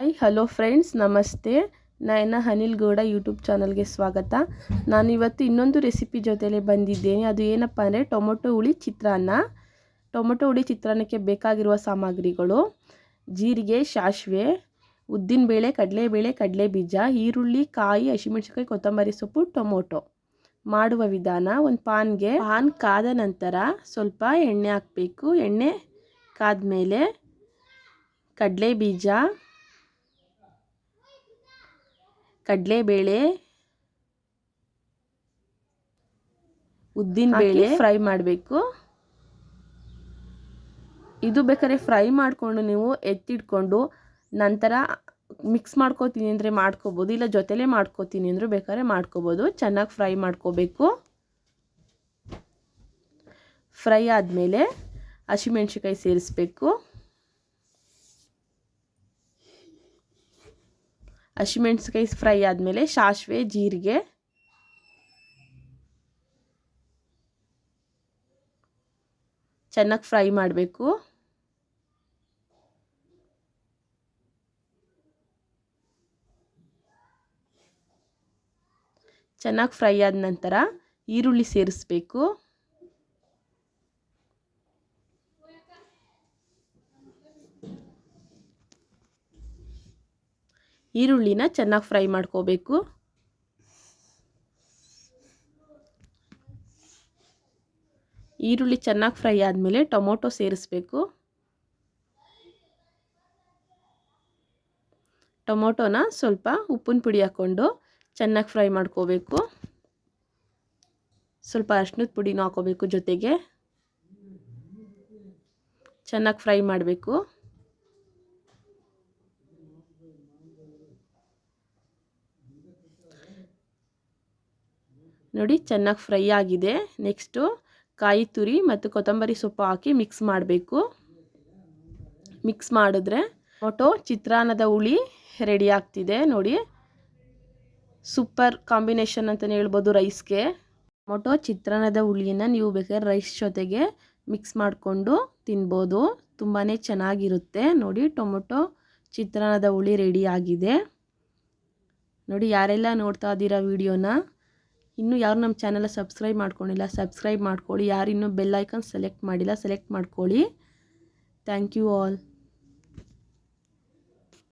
Hi, hello friends, ನಮಸ್ತೆ. ನಾನು Anil Gowda YouTube ಚಾನಲ್ಗೆ ಸ್ವಾಗತ. ನಾನು ಇವತ್ತು ಇನ್ನೊಂದು ರೆಸಿಪಿ ಜೊತೆಲೆ ಬಂದಿದ್ದೇನೆ. ಅದು ಏನಪ್ಪ ಅಂದರೆ ಟೊಮೊಟೊ ಹುಳಿ ಚಿತ್ರಾನ್ನ. ಟೊಮೊಟೊ ಹುಳಿ ಚಿತ್ರಾನ್ನಕ್ಕೆ ಬೇಕಾಗಿರುವ ಸಾಮಗ್ರಿಗಳು. ಜೀರಿಗೆ ಸಾಸಿವೆ ಉದ್ದಿನಬೇಳೆ, ಕಡಲೆಬೇಳೆ ಕಡಲೆ ಬೀಜ ಈರುಳ್ಳಿ, ಕಾಯಿ ಹಸಿಮೆಣಸಿಕಾಯಿ ಕೊತ್ತಂಬರಿ ಸೊಪ್ಪು, ಟೊಮೊಟೊ. ಮಾಡುವ ವಿಧಾನ, ಒಂದು ಪಾನ್ಗೆ ಪಾನ್ ಕಾದ ನಂತರ ಸ್ವಲ್ಪ ಎಣ್ಣೆ ಹಾಕಬೇಕು. ಎಣ್ಣೆ ಕಾದ್ಮೇಲೆ ಕಡಲೆ ಬೀಜ ಕಡಲೆಬೇಳೆ ಉದ್ದಿನಬೇಳೆ ಫ್ರೈ ಮಾಡಬೇಕು. ಇದು ಬೇಕಾದ್ರೆ ಫ್ರೈ ಮಾಡಿಕೊಂಡು ನೀವು ಎತ್ತಿಟ್ಕೊಂಡು ನಂತರ ಮಿಕ್ಸ್ ಮಾಡ್ಕೋತೀನಿ ಅಂದರೆ ಮಾಡ್ಕೋಬೋದು ಇಲ್ಲ ಜೊತೆಲೇ ಮಾಡ್ಕೋತೀನಿ ಅಂದರೂ ಬೇಕಾದ್ರೆ ಮಾಡ್ಕೋಬೋದು. ಚೆನ್ನಾಗಿ ಫ್ರೈ ಮಾಡ್ಕೋಬೇಕು. ಫ್ರೈ ಆದಮೇಲೆ ಹಸಿಮೆಣ್ಸಿಕಾಯಿ ಸೇರಿಸ್ಬೇಕು. ಹಸಿಮೆಣ್ಸಿಕಾಯಿ ಫ್ರೈ ಆದಮೇಲೆ ಸಾಸಿವೆ ಜೀರಿಗೆ. ಚೆನ್ನಾಗಿ ಫ್ರೈ ಮಾಡಬೇಕು. ಚೆನ್ನಾಗಿ ಫ್ರೈ ಆದ ನಂತರ ಈರುಳ್ಳಿ ಸೇರಿಸ್ಬೇಕು. ಈರುಳ್ಳಿನ ಚೆನ್ನಾಗಿ ಫ್ರೈ ಮಾಡ್ಕೋಬೇಕು. ಈರುಳ್ಳಿ ಚೆನ್ನಾಗಿ ಫ್ರೈ ಆದಮೇಲೆ ಟೊಮೊಟೊ ಸೇರಿಸ್ಬೇಕು. ಟೊಮೊಟೊನ ಸ್ವಲ್ಪ ಉಪ್ಪಿನ ಪುಡಿ ಹಾಕ್ಕೊಂಡು ಚೆನ್ನಾಗಿ ಫ್ರೈ ಮಾಡ್ಕೋಬೇಕು. ಸ್ವಲ್ಪ ಅರ್ಶಿನದ ಪುಡಿನೂ ಹಾಕೋಬೇಕು ಜೊತೆಗೆ. ಚೆನ್ನಾಗಿ ಫ್ರೈ ಮಾಡಬೇಕು. ನೋಡಿ, ಚೆನ್ನಾಗಿ ಫ್ರೈ ಆಗಿದೆ. ನೆಕ್ಸ್ಟು ಕಾಯಿ ತುರಿ ಮತ್ತು ಕೊತ್ತಂಬರಿ ಸೊಪ್ಪು ಹಾಕಿ ಮಿಕ್ಸ್ ಮಾಡಬೇಕು. ಮಿಕ್ಸ್ ಮಾಡಿದ್ರೆ ಟೊಮೊಟೊ, ಚಿತ್ರಾನ್ನದ ಹುಳಿ ರೆಡಿ ಆಗ್ತಿದೆ. ನೋಡಿ ಸೂಪರ್ ಕಾಂಬಿನೇಷನ್ ಅಂತಲೇ ಹೇಳ್ಬೋದು ರೈಸ್ಗೆ ಟೊಮೊಟೊ, ಚಿತ್ರಾನ್ನದ ಹುಳಿನ ನೀವು ಬೇಕಾದ್ರೆ ರೈಸ್ ಜೊತೆಗೆ ಮಿಕ್ಸ್ ಮಾಡಿಕೊಂಡು ತಿನ್ಬೋದು. ತುಂಬಾ ಚೆನ್ನಾಗಿರುತ್ತೆ. ನೋಡಿ, ಟೊಮೊಟೊ ಚಿತ್ರಾನ್ನದ ಹುಳಿ ರೆಡಿ ಆಗಿದೆ. ನೋಡಿ ಯಾರೆಲ್ಲ ನೋಡ್ತಾ ಇದ್ದೀರಾ ವಿಡಿಯೋನ, ಇನ್ನೂ ಯಾರು ನಮ್ಮ ಚಾನಲ್ ಸಬ್ಸ್ಕ್ರೈಬ್ ಮಾಡ್ಕೊಂಡಿಲ್ಲ ಸಬ್ಸ್ಕ್ರೈಬ್ ಮಾಡ್ಕೊಳ್ಳಿ. ಯಾರು ಇನ್ನೂ ಬೆಲ್ ಐಕನ್ ಸೆಲೆಕ್ಟ್ ಮಾಡಿಲ್ಲ ಸೆಲೆಕ್ಟ್ ಮಾಡ್ಕೊಳ್ಳಿ. Thank you all